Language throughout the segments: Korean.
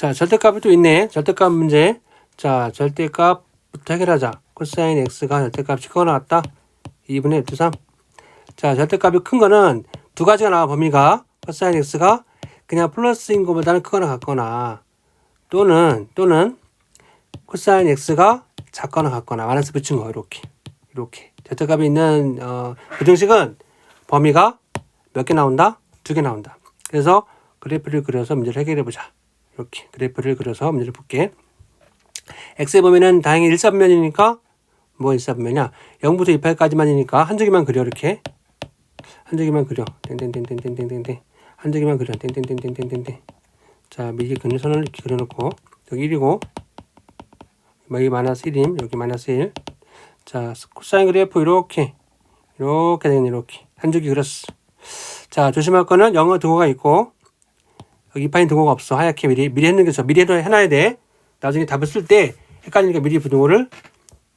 자, 절대값이 또 있네. 절대값 문제. 자, 절대값부터 해결하자. 코사인 x가 절대값이 크거 나왔다. 2분의 루트 3. 자, 절대값이 큰 거는 두 가지가 나와 범위가 코사인 x가 그냥 플러스인 것보다는 크거나 같거나 또는 또는 코사인 x가 작거나 같거나 마이너스 붙인 거 이렇게 이렇게 절대값이 있는 어, 부등식은 범위가 몇 개 나온다? 두 개 나온다. 그래서 그래프를 그려서 문제를 해결해 보자. 이렇게 그래프를 그려서 문제를 볼게. x의 범위는 다행히 일사분면이니까 뭐 일사분면이야? 0부터 28까지만이니까 한 줄기만 그려 이렇게 한 줄기만 그려 땡땡땡땡땡땡땡 한 줄기만 그려 땡땡땡땡땡땡 자 미리 그는 선을 이렇게 그려놓고 여기 1이고 여기 마이너스 1임 여기 마이너스 1. 자 코사인 그래프 이렇게 이렇게 되는 이렇게 한 줄기 그렸어. 자 조심할 거는 영어 등호가 있고 여기 이파인 등호가 없어 하얗게 미리 미리 했는 게 좋아 미리 해놔 해놔야 돼. 나중에 답을 쓸 때 헷갈리니까 미리 부등호를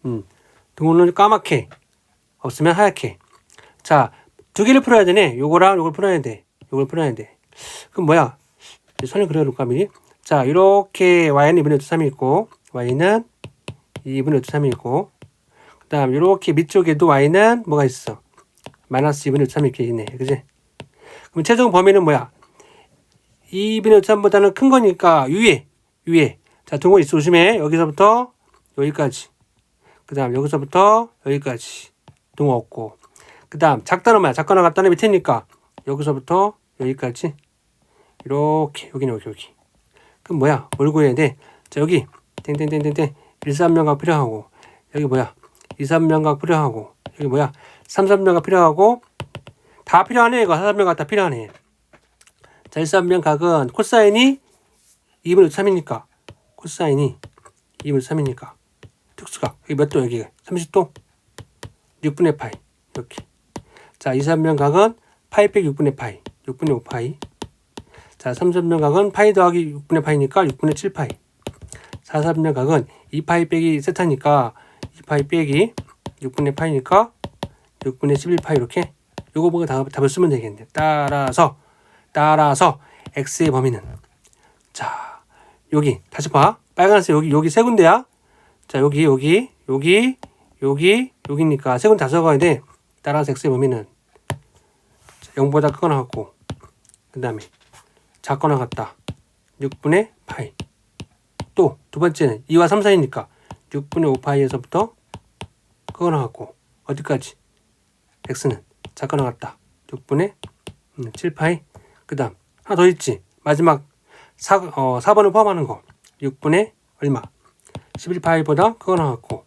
음 등호는 까맣게 없으면 하얗게. 자 두 개를 풀어야 되네. 요거랑 요걸 풀어야 돼. 요걸 풀어야 돼. 그럼 뭐야? 선을 그려놓을까 미리? 자 이렇게 y는 2분의 루트 3이 있고 y는 2분의 루트 3이 있고 그 다음 이렇게 밑쪽에도 y는 뭐가 있어? 마이너스 2분의 루트 3 이렇게 있네. 그지? 그럼 최종 범위는 뭐야? 2분의 루트 3보다는 큰 거니까 위에 위에. 자 있어. 조심해. 여기서부터 여기까지. 그 다음 여기서부터 여기까지. 동호 없고. 그 다음 작다는 뭐야? 작거나 같다는 밑에니까 여기서부터 여기까지. 이렇게 여기는 여기 여기. 그럼 뭐야? 뭘 구해야 돼? 자 여기. 땡땡땡땡땡. 1삼면각 필요하고. 여기 뭐야? 2삼면각 필요하고. 여기 뭐야? 3삼면각 필요하고. 다 필요하네 이거. 4삼면각 다 필요하네 자 1삼면각은 코사인이 2분의 3이니까 코사인이 2분의 3이니까. 특수각. 여기 몇 도 여기? 30도 6분의 파이. 이렇게. 자 2삼면각은 파이 빼기 6분의 파이. 6분의 5 파이. 자 3삼면각은 파이 더하기 6분의 파이니까 6분의 7 파이. 4삼면각은 2 파이 빼기 세타니까 2 파이 빼기 6분의 파이니까 6분의 11 파이. 이렇게 요거 보고 답, 답을 쓰면 되겠네 따라서 따라서 x의 범위는. 자 여기 다시 봐. 빨간색 여기 여기 세 군데야. 자 여기 여기 여기 여기 여기니까 세 군데 다 적어야 돼. 따라서 x의 범위는. 0보다 크거나 같고 그 다음에 작거나 같다. 6분의 파이. 또 두 번째는 2와 3 사이니까 6분의 5파이에서부터 크거나 같고 어디까지? X는 작거나 같다. 6분의 7파이 그 다음 하나 더 있지. 마지막 4, 어, 4번을 포함하는 거. 6분의 얼마? 11파이보다 크거나 같고.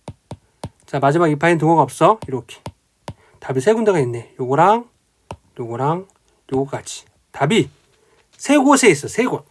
자 마지막 2파이는 동호가 없어. 이렇게. 답이 세 군데가 있네. 요거랑 요거랑 요거까지. 답이 세 곳에 있어. 세 곳